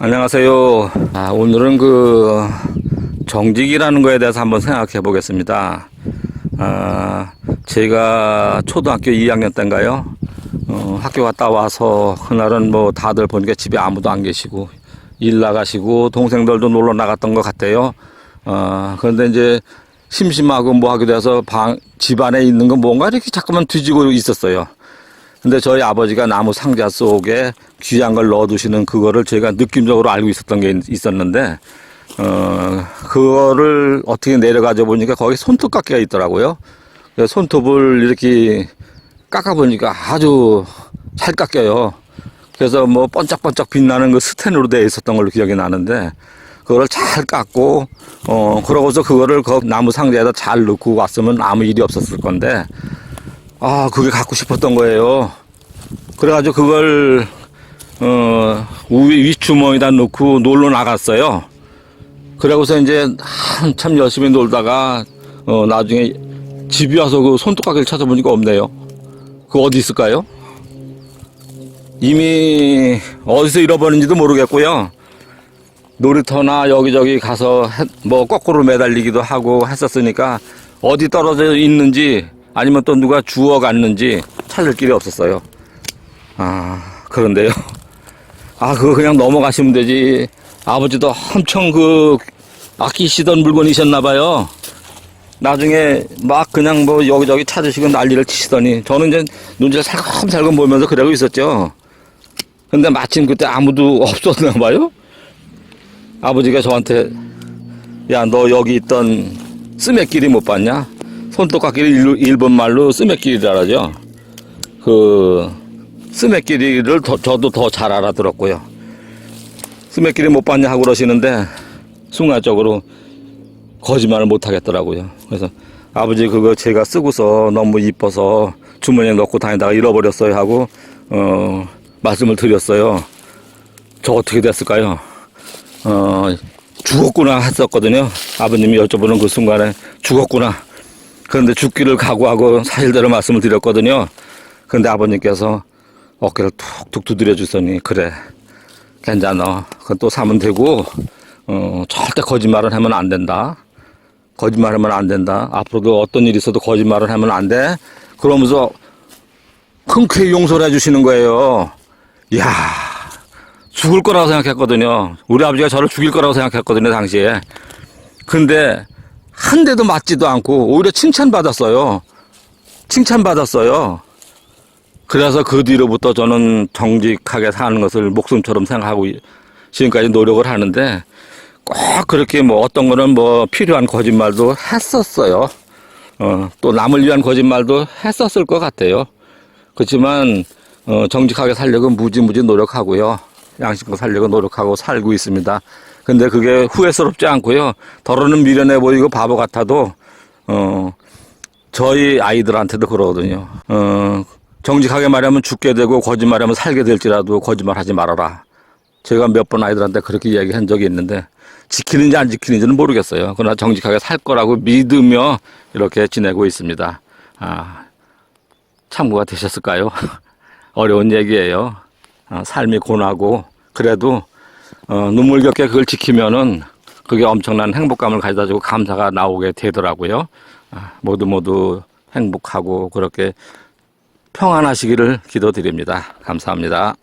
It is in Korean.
안녕하세요. 아, 오늘은 그 정직이라는 거에 대해서 한번 생각해 보겠습니다. 아, 제가 초등학교 2학년 때인가요? 어, 학교 갔다 와서 그날은 뭐 다들 보니까 집에 아무도 안 계시고 일 나가시고 동생들도 놀러 나갔던 것 같아요. 어, 그런데 이제 심심하고 뭐 하게 돼서 방, 집 안에 있는 건 뭔가 이렇게 자꾸만 뒤지고 있었어요. 근데 저희 아버지가 나무 상자 속에 귀한 걸 넣어두시는 그거를 제가 느낌적으로 알고 있었던 게 있- 있었는데, 어, 그거를 어떻게 내려가져 보니까 거기 손톱 깎이가 있더라고요. 그래서 손톱을 이렇게 깎아 보니까 아주 잘 깎여요. 그래서 뭐 번쩍번쩍 빛나는 그 스텐으로 되어 있었던 걸로 기억이 나는데, 그거를 잘 깎고, 어, 그러고서 그거를 그 나무 상자에다 잘 넣고 왔으면 아무 일이 없었을 건데, 아, 그게 갖고 싶었던 거예요. 그래가지고 그걸, 어, 위, 윗주머니에다 넣고 놀러 나갔어요. 그러고서 이제 한참 열심히 놀다가, 어, 나중에 집에 와서 그 손톱깎이를 찾아보니까 없네요. 그거 어디 있을까요? 이미 어디서 잃어버린지도 모르겠고요. 놀이터나 여기저기 가서 해- 뭐 거꾸로 매달리기도 하고 했었으니까 어디 떨어져 있는지 아니면 또 누가 주워 갔는지 찾을 길이 없었어요. 아, 그런데요. 아, 그거 그냥 넘어가시면 되지. 아버지도 엄청 그 아끼시던 물건이셨나봐요. 나중에 막 그냥 뭐 여기저기 찾으시고 난리를 치시더니 저는 이제 눈치를 살금살금 보면서 그러고 있었죠. 근데 마침 그때 아무도 없었나 봐요. 아버지가 저한테 야 너 여기 있던 쓰메끼리 못 봤냐? 손톱깎이를 일- 일본 말로 쓰메끼리라 하죠. 그 쓰메끼리를 더- 저도 더 잘 알아들었고요. 쓰메끼리 못 봤냐 하고 그러시는데 순간적으로 거짓말을 못 하겠더라고요. 그래서 아버지 그거 제가 쓰고서 너무 이뻐서 주머니에 넣고 다니다가 잃어버렸어요 하고 어 말씀을 드렸어요. 저 어떻게 됐을까요? 어, 죽었구나 했었거든요. 아버님이 여쭤보는 그 순간에 죽었구나. 그런데 죽기를 각오하고 사실대로 말씀을 드렸거든요. 그런데 아버님께서 어깨를 툭툭 두드려 주더니 그래 괜찮아. 그건 또 사면 되고 어, 절대 거짓말을 하면 안 된다. 거짓말하면 안 된다. 앞으로도 어떤 일이 있어도 거짓말을 하면 안 돼. 그러면서 흔쾌히 용서를 해주시는 거예요. 이야, 죽을 거라고 생각했거든요. 우리 아버지가 저를 죽일 거라고 생각했거든요, 당시에. 근데 한 대도 맞지도 않고 오히려 칭찬받았어요. 칭찬받았어요. 그래서 그 뒤로부터 저는 정직하게 사는 것을 목숨처럼 생각하고 지금까지 노력을 하는데 꼭 그렇게 뭐 어떤 거는 뭐 필요한 거짓말도 했었어요. 어, 또 남을 위한 거짓말도 했었을 것 같아요. 그렇지만 어, 정직하게 살려고 무지무지 노력하고요. 양심껏 살려고 노력하고 살고 있습니다. 근데 그게 후회스럽지 않고요. 더러는 미련해 보이고 바보 같아도 어, 저희 아이들한테도 그러거든요. 어, 정직하게 말하면 죽게 되고 거짓말하면 살게 될지라도 거짓말하지 말아라. 제가 몇 번 아이들한테 그렇게 이야기한 적이 있는데 지키는지 안 지키는지는 모르겠어요. 그러나 정직하게 살 거라고 믿으며 이렇게 지내고 있습니다. 아, 참고가 되셨을까요? 어려운 얘기예요. 어, 삶이 고나고 그래도 어, 눈물겹게 그걸 지키면은 그게 엄청난 행복감을 가져다 주고 감사가 나오게 되더라고요. 아, 모두 모두 행복하고 그렇게 평안하시기를 기도드립니다. 감사합니다.